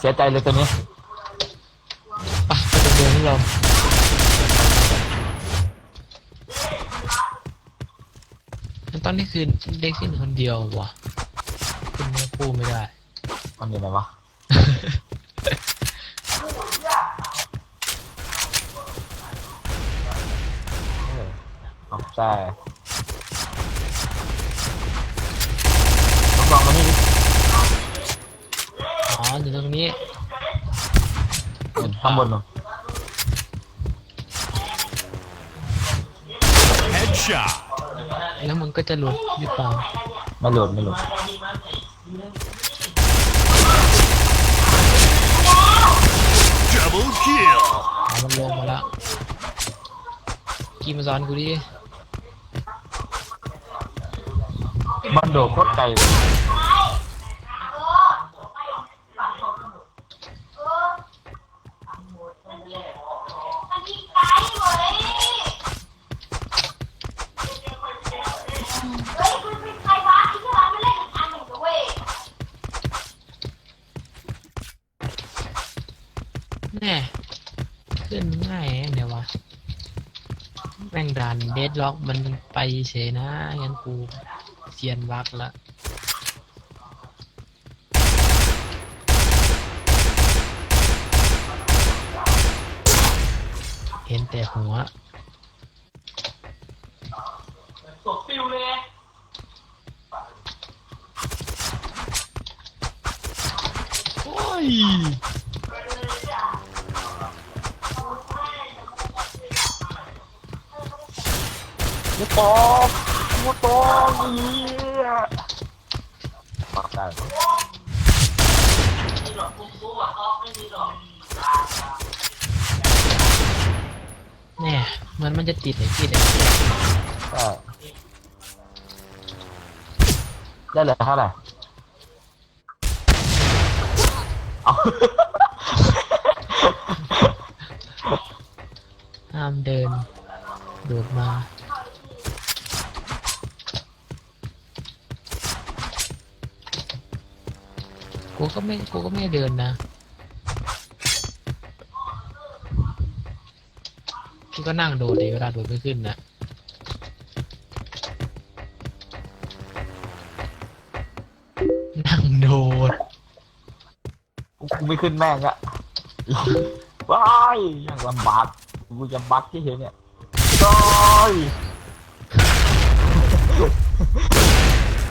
เสียใจเลยตัวนี้ไปไปเดินที่เรามันต้องได้คืนได้ขึ้นคนเดียววะขึ้นเนื้อคู่ไม่ได้ มันอยู่ไหนวะ เออเอาใช่ลองมานี่ดิ อ๋ออยู่ตรงนี้ข้างบนนู่น Headshot. แล้วมันก็จะหลุดหรือเปล่าไม่หลุดไม่หลุด Double kill. อ๋อมันลงมาแล้วกีมาซ้อนกูดิมันโดดโคตรไกลเลย แน่ขึ้นง่ายเดี๋ยววะแม่งดันเดดล็อกมันไปเฉยนะงั้นกูเจียนวักละเห็นแต่หัวสดฟิวเลยโอ้ย มุตอกมุตอกเหี้ยปักได้แน่เหมันมันจะติดไอ้ที่เด็กได้ได้เลือเท่าไหร่เอาห้ามเดินโดดมา กูก็ไม่กูก็ไม่เดินนะพี่ก็นั่งโดดเลยเวลาโดดไม่ขึ้นนะนั่งโดดกูไม่ขึ้นแม่งอะว้ายยังลำบากกูจะบักที่เห็นเนี่ยว้าย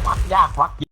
วักยากวัก